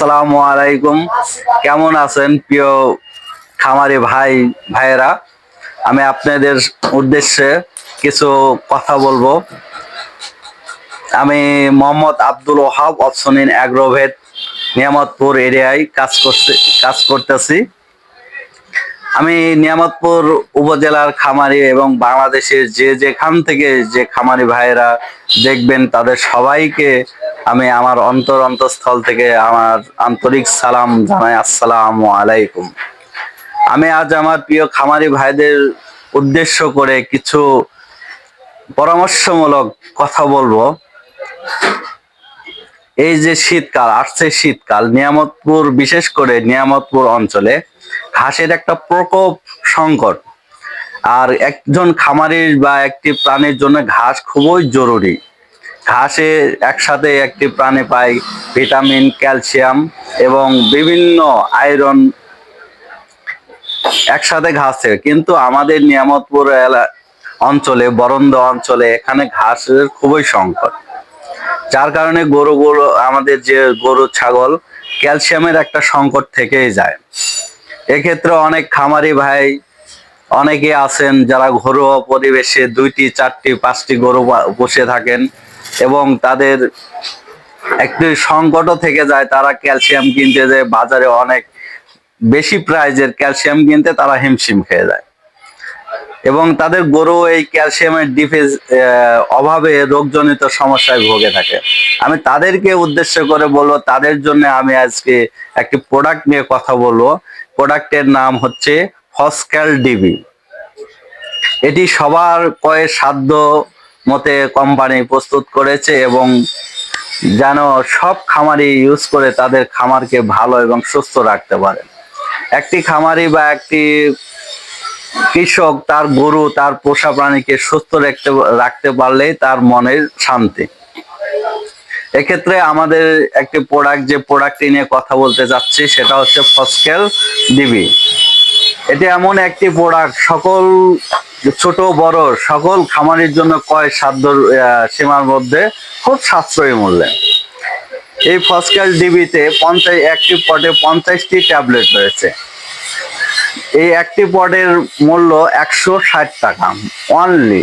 আসসালামু আলাইকুম। কেমন আছেন প্রিয় খামারি ভাই, ভাইয়েরা? আমি আপনাদের উদ্দেশ্যে কিছু কথা বলব। আমি মোহাম্মদ আব্দুল ওহাব অপশনিন অ্যাগ্রোভেট নিয়ামতপুর এরিয়ায় কাজ করতে কাজ করতেছি। আমি নিয়ামতপুর উপজেলার খামারি এবং বাংলাদেশের যে যেখান থেকে যে খামারি ভাইয়েরা দেখবেন, তাদের সবাইকে আমি আমার অন্তর অন্তঃস্থল থেকে আমার আন্তরিক সালাম জানাই। আসসালাম আলাইকুম। আমি আজ আমার প্রিয় খামারি ভাইদের উদ্দেশ্য করে কিছু পরামর্শমূলক কথা বলব। এই যে শীতকাল, আসছে শীতকাল, নিয়ামতপুর, বিশেষ করে নিয়ামতপুর অঞ্চলে ঘাসের একটা প্রকোপ সংকট। আর একজন খামারির বা একটি প্রাণীর জন্য ঘাস খুবই জরুরি। ঘাসে একসাথে একটি প্রাণে পায় ভিটামিন, ক্যালসিয়াম এবং বিভিন্ন আয়রন একসাথে ঘাস কিন্তু আমাদের নিয়ামতপুর অঞ্চলে, বরন্দ অঞ্চলে এখানে ঘাসের খুবই সংকট। যার কারণে গরু গরু, আমাদের যে গরু, ছাগল, ক্যালসিয়ামের একটা সংকট থেকেই যায়। এক্ষেত্রে অনেক খামারি ভাই অনেকে আছেন যারা ঘরোয়া পরিবেশে দুইটি, চারটি, পাঁচটি গরু বসে থাকেন এবং তাদের একটি সংকটও থেকে যায়। তারা ক্যালসিয়াম কিনতে যায়, বাজারে অনেক বেশি প্রাইজের ক্যালসিয়াম কিনতে তারা হিমশিম খেয়ে যায়। এবং তাদের গরু এই ক্যালসিয়ামের ডিফেজ অভাবে রোগজনিত সমস্যায় ভোগে থাকে। আমি তাদেরকে উদ্দেশ্য করে বলব, তাদের জন্য আমি আজকে একটি প্রোডাক্ট নিয়ে কথা বলব। প্রোডাক্টের নাম হচ্ছে ফসক্যাল ডিবি। এটি সবার কয়ে সাধ্য মতে কোম্পানি প্রস্তুত করেছে এবং যেন সব খামারি ইউজ করে তাদের খামারকে ভালো এবং সুস্থ রাখতে পারে। একটি খামারি বা একটি কৃষক তার গরু, তার পোষা প্রাণীকে সুস্থ রাখতে রাখতে পারলেই তার মনের শান্তি। এক্ষেত্রে আমাদের একটি প্রোডাক্ট যে প্রোডাক্টটি নিয়ে কথা বলতে যাচ্ছি, সেটা হচ্ছে ফসকেল ডিবি এটি এমন একটি প্রোডাক্ট সকল ছোট বড় সকল খামারির জন্য কয় সাধ্য সীমার মধ্যে খুব সাশ্রয়ী মূল্যে। এই ফসকেল ডিবিতে পঞ্চাশ, একটি পটে পঞ্চাশটি ট্যাবলেট রয়েছে। এই একটি পটের মূল্য একশো ষাট টাকা অনলি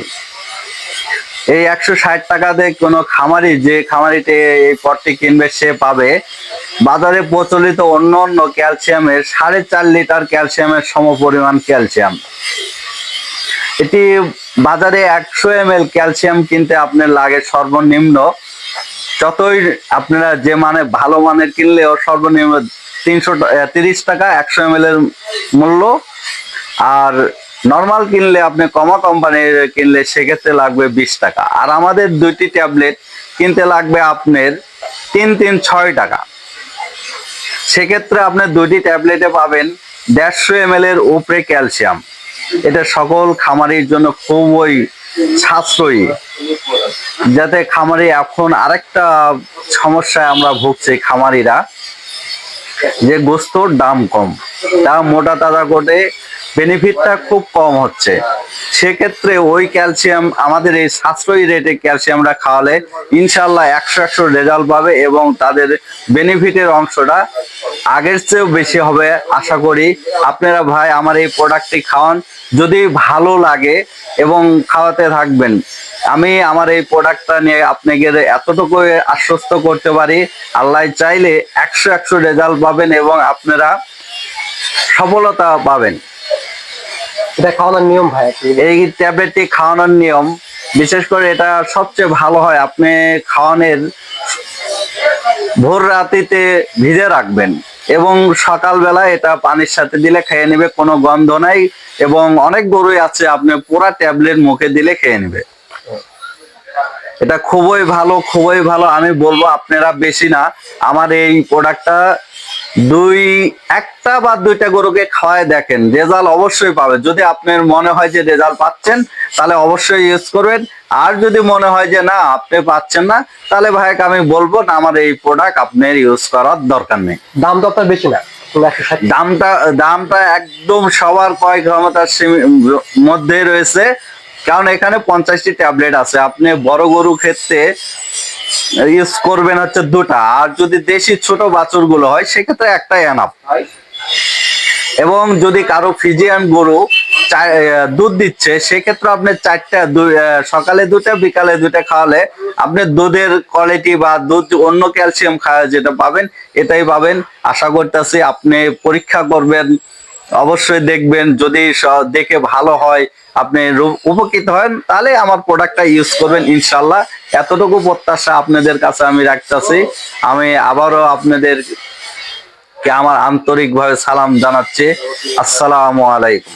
এই একশো ষাট টাকাতে কোনো খামারি যে খামারিতে এই পটটি কিনবে সে পাবে। বাজারে প্রচলিত অন্য অন্য ক্যালসিয়ামের সাড়ে চার লিটার ক্যালসিয়ামের সমপরিমাণ ক্যালসিয়াম। এটি বাজারে একশো এম ক্যালসিয়াম কিনতে আপনার লাগে সর্বনিম্ন। যতই আপনারা যে মানে ভালো মানের কিনলেও সর্বনিম্ন তিনশো তিরিশ টাকা একশো এম এর মূল্য। আর নর্মাল কিনলে আপনি কমা কোম্পানির কিনলে সেক্ষেত্রে লাগবে বিশ টাকা। আর আমাদের দুইটি ট্যাবলেট কিনতে লাগবে আপনার তিন তিন ছয় টাকা। সেক্ষেত্রে আপনি দুইটি ট্যাবলেটে পাবেন দেড়শো এম এর উপরে ক্যালসিয়াম এটা সকল খামারির জন্য খুবই সাশ্রয়ী। যাতে খামারি এখন আরেকটা সমস্যায় আমরা ভুগছি খামারিরা, যে গোস্তর দাম কম। তা মোটা তাজা করে বেনিফিটটা খুব কম হচ্ছে। সেক্ষেত্রে ওই ক্যালসিয়াম আমাদের এই সাশ্রয়ী রেটে ক্যালসিয়ামটা খাওয়ালে ইনশাল্লাহ একশো একশো রেজাল্ট পাবে এবং তাদের বেনিফিটের অংশটা আগের চেয়েও বেশি হবে আশা করি। আপনারা ভাই আমার এই প্রোডাক্টটি খাওয়ান, যদি ভালো লাগে এবং খাওয়াতে থাকবেন। আমি আমার এই প্রোডাক্টটা নিয়ে আপনাকে এতটুকু আশ্বস্ত করতে পারি, আল্লাহ চাইলে একশো একশো রেজাল্ট পাবেন এবং আপনারা সফলতা পাবেন। এটা খাওয়ানোর নিয়ম ভাই এই ট্যাবলেটটি খাওয়ানোর নিয়ম। বিশেষ করে এটা সবচেয়ে ভালো হয়, আপনি খাওয়ানোর ভোর রাতিতে ভিজে রাখবেন এবং সকালবেলা এটা পানির সাথে দিলে খেয়ে নেবে, কোনো গন্ধ নাই এবং অনেক গরুই আছে, আপনি পুরা ট্যাবলেট মুখে দিলে খেয়ে নেবে। এটা খুবই ভালো খুবই ভালো, আমি বলব আপনারা বেশি না। আমার এই প্রোডাক্টটা দুই একটা বা দুইটা গরুকে খাওয়ায় দেখেন রেজাল্ট অবশ্যই পাবেন। যদি আপনার মনে হয় যে রেজাল্ট পাচ্ছেন তাহলে অবশ্যই ইউজ করবেন। আর যদি মনে হয় যে না আপনি পাচ্ছেন না তাহলে ভাইকে আমি বলব না আমার এই প্রোডাক্ট আপনার ইউজ করার দরকার নেই। দাম তো আপনার বেশি না দামটা দামটা একদম সবার ক্রয় ক্ষমতার মধ্যে রয়েছে। কারণ এখানে পঞ্চাশটি ট্যাবলেট আছে। আপনি বড় গরু ক্ষেত্রে ইউজ করবেন হচ্ছে দুটা। আর যদি দেশি ছোট বাছুরগুলো হয়, সেক্ষেত্রে একটাই এনাফ এবং যদি কারও ফিজিয়ান গরু দুধ দিচ্ছে, সেক্ষেত্রে আপনি চারটা সকালে দুটা, বিকালে দুটা খাওয়ালে আপনি দুধের কোয়ালিটি বা দুধ অন্য ক্যালসিয়াম খাওয়া যেটা পাবেন, এটাই পাবেন। আশা করতেছি আপনি পরীক্ষা করবেন অবশ্যই দেখবেন, যদি দেখে ভালো হয়, আপনি উপকৃত হন, তাহলে আমার প্রোডাক্টটা ইউজ করবেন ইনশাল্লাহ এতটুকু প্রত্যাশা আপনাদের কাছে আমি রাখতেছি। আমি আবারও আপনাদের কে আমার আন্তরিকভাবে সালাম জানাচ্ছি। আসসালামু আলাইকুম।